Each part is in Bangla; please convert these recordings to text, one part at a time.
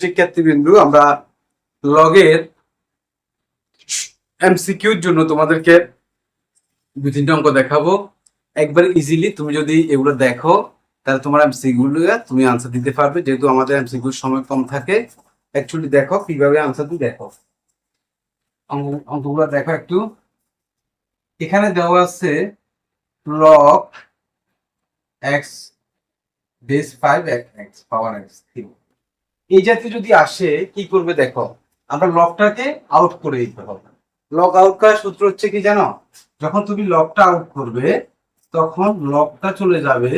শিক্ষার্থীবৃন্দু, আমরা লগের এমসিকিউর জন্য তোমাদেরকে দু তিনটা অঙ্ক দেখাবো। একবার ইজিলি তুমি যদি এগুলো দেখো, তাহলে তোমার এমসিকিউ তুমি আনসার দিতে পারবে, যেহেতু আমাদের এমসিকিউর সময় কম থাকে। অ্যাকচুয়ালি দেখো, কীভাবে আনসার তুমি দেখো। অঙ্ক- অঙ্কগুলো দেখো একটু। এখানে দেওয়া আছে log x base five x power x three এই জাতীয় যদি আসে, কি করবে দেখো? আমরা লকটাকে আউট করে দিতে হবে লক আউট করার সূত্র হচ্ছে কি জানো? যখন তুমি লকটা আউট করবে, তখন লকটা চলে যাবে,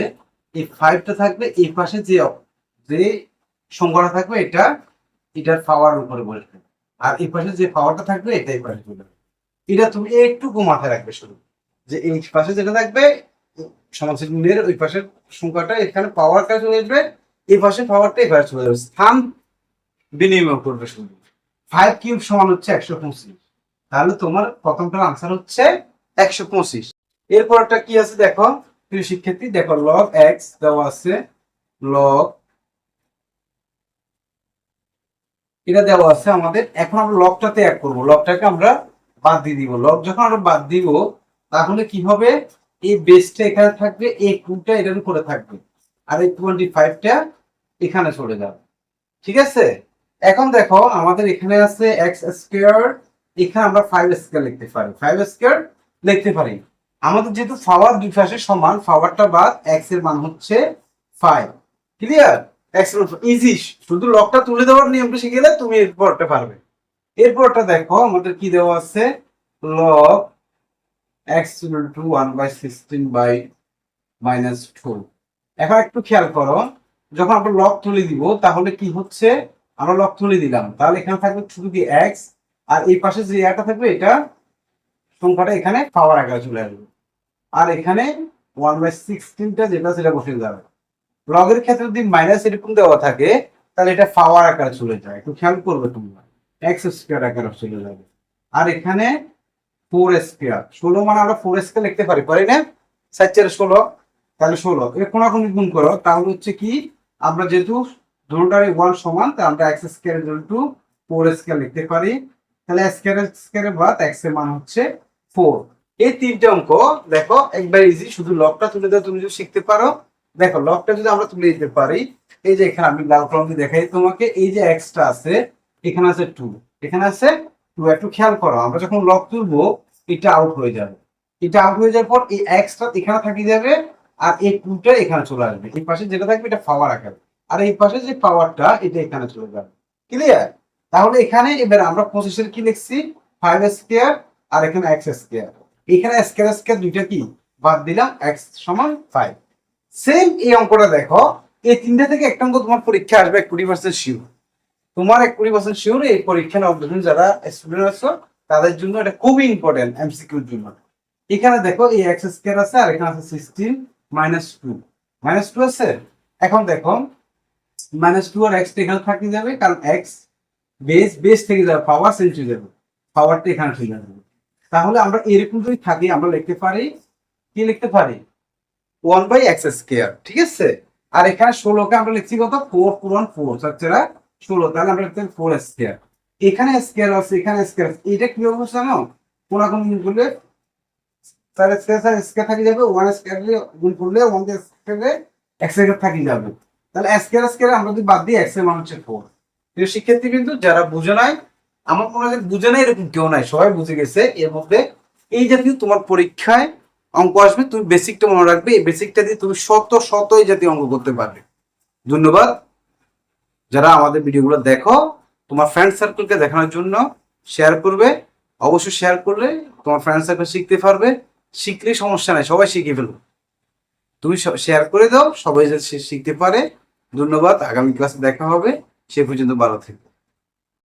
এই ফাইভটা থাকবে, এই পাশে যে যে সংখ্যাটা থাকবে, এটা, এটার পাওয়ার উপরে বসবে আর এই পাশে যে পাওয়ারটা থাকবে এটা এই পাশে চলে এটা তুমি একটু মাথায় রাখবে শুধু, যে এই পাশে যেটা থাকবে সমাজের ওই পাশের সংখ্যাটা এখানে পাওয়ার কাছে চলে আসবে এই পাশে পাওয়ারটা এই চলে যাবে। স্থান বিনিময় করবে শুধু। ফাইভ কিউব সমান হচ্ছে একশো পঁচিশ। তাহলে তোমার প্রথমটার আনসার হচ্ছে একশো পঁচিশ। এরপরটা কি আছে দেখো? প্রিয় শিক্ষার্থী, দেখো লগ এক্স দেওয়া আছে। লগ এটা দেওয়া আছে আমাদের। এখন আমরা লগটাতে এক করব। লগটাকে আমরা বাদ দিয়ে দিব। লগ যখন আমরা বাদ দিব, তাহলে কি হবে? এই বেসটা এখানে থাকবে, এই টুটা এটার উপরে থাকবে। আর এই টোয়েন্টি ফাইভটা এখানে চলে যাবে ঠিক আছে? এখন দেখো, আমাদের এখানে আছে এক্স স্কোয়ার এখানে আমরা ফাইভ স্কোয়ার লিখতে পারি। ফাইভ স্কোয়ার লিখতে পারি। আমাদের যেহেতু পাওয়ার দুই পাশে সমান ফাওয়ারটা বাদ এক্সের মান হচ্ছে ফাইভ ক্লিয়ার এক্স ইজি শুধু লকটা তুলে দেওয়ার নিয়মটা শিখে গেলে তুমি এরপরটা পারবে। এরপরটা দেখো, আমাদের কি দেওয়া আছে? Log x two one by sixteen by minus two এখন একটু খেয়াল করো। যখন আমরা লক তুলে দিব, তাহলে কি হচ্ছে? আমরা লক তুলে দিলাম। তাহলে এখানে থাকবে শুধু কি এক্স আর এই পাশে যে একটা থাকবে, এটা সংখ্যাটা এখানে পাওয়ার আকারে চলে আসবে। আর এখানে ওয়ান বাই সিক্সটিনটা যেটা, সেটা বসে যাবে লগের ক্ষেত্রে যদি মাইনাস এরকম দেওয়া থাকে, তাহলে এটা পাওয়ার আকারে চলে যায়। একটু খেয়াল করবে তোমরা। এক্স স্কোয়ার আকারে চলে যাবে। আর এখানে ফোর স্কোয়ার ষোলো মানে আমরা ফোর স্কোয়ার লিখতে পারি। পারি না? সাত চার ষোলো। তাহলে ষোলো। এর কোনো রকম গুণ করো। তাহলে হচ্ছে কি? আমরা যেহেতু দুটার ওয়ান সমান তাই আমরা x square to four square লিখতে পারি। তাহলে স্কোয়ার স্কোয়ারের বাদ এক্সের মান হচ্ছে ফোর এই তিনটে অঙ্ক, দেখো, একবার ইজি শুধু লকটা তুলে দেওয়া তুমি যদি শিখতে পারো। দেখো লকটা যদি আমরা তুলে দিতে পারি, এই যে এখানে আমি লাল কলম দিয়ে দেখাই তোমাকে, এই যে এক্সটা আছে, এখানে আছে টু এখানে আছে টু একটু খেয়াল করো, আমরা যখন লক তুলবো, এটা আউট হয়ে যাবে। এটা আউট হয়ে যাওয়ার পর এই এক্সটা এখানে থাকি যাবে আর এই টুটা এখানে চলে আসবে। এই পাশে যেটা থাকবে এটা পাওয়ার আকারে আর এই পাশে যে পাওয়ারটা এটা এখানে চলে যাবে। ক্লিয়ার তাহলে এখানে এবার আমরা পঁচিশের কি লিখছি? ফাইভ স্কোয়ার আর এখানে এক্স স্কোয়ার এখানে স্কোয়ার স্কোয়ার দুইটা কি? বাদ দিলাম এক্স সমান ফাইভ সেম এই অঙ্কটা দেখো, এই তিনটা থেকে একটা অঙ্ক তোমার পরীক্ষা আসবে কুড়ি পার্সেন্ট শিওর তোমার এক কুড়ি পার্সেন্ট শিওর এই পরীক্ষা অবদান যারা স্টুডেন্ট আছো, তাদের জন্য এটা খুবই ইম্পর্টেন্ট এমসিকিউর জন্য। এখানে দেখো এই এক্স স্কোয়ার আছে আর এখানে আছে sixteen minus two. Minus two আছে? এখন দেখো, মাইনাস টু আর এক্স এখানে থাকি যাবে, কারণ এক্স বেস বেস থেকে যাবে পাওয়ার হয়ে যাবে পাওয়ারটা এখানে চলে যাবে। তাহলে আমরা এরকম যদি থাকি, আমরা লিখতে পারি, কি লিখতে পারি? ওয়ান বাই এক্স স্কোয়ার ঠিক আছে? আর এখানে ষোলোকে আমরা লিখছি কত? ফোর পূরণ ফোর চারচারা ষোলো, তাহলে আমরা লিখতে ফোর স্কোয়ার এখানে স্কোয়ার আছে, এখানে স্কোয়ার এটা কি অবস্থা জানো? কোন কোন গুণ করলে তাহলে স্কোয়ার স্কোয়ার থাকি যাবে ওয়ান স্কোয়ার গুণ করলে ওয়ান স্কোয়ারে এক্স স্কোয়ার থাকি যাবে। তাহলে স্কোয়ার স্কোয়ার আমরা যদি বাদ দিই এক্সের মান হচ্ছে ফোর শিক্ষার্থী কিন্তু যারা বুঝে নাই, আমার মনে হয় বুঝে নাই এরকম কেউ নাই, সবাই বুঝে গেছে। এর মধ্যে এই জাতীয় তোমার পরীক্ষায় অঙ্ক আসবে, তুমি বেসিকটা মনে রাখবে, এই বেসিকটা দিয়ে তুমি শত শত এই জাতীয় অঙ্ক করতে পারবে। ধন্যবাদ। যারা আমাদের ভিডিওগুলো দেখো, তোমার ফ্রেন্ড সার্কেলকে দেখানোর জন্য শেয়ার করবে। অবশ্যই শেয়ার করলে তোমার ফ্রেন্ড সার্কেল শিখতে পারবে। শিখলে সমস্যা নাই, সবাই শিখে ফেলব তুমি শেয়ার করে দাও, সবাই যাতে শিখতে পারে। ধন্যবাদ, আগামী ক্লাসে দেখা হবে, সে পর্যন্ত ভালো থেকে।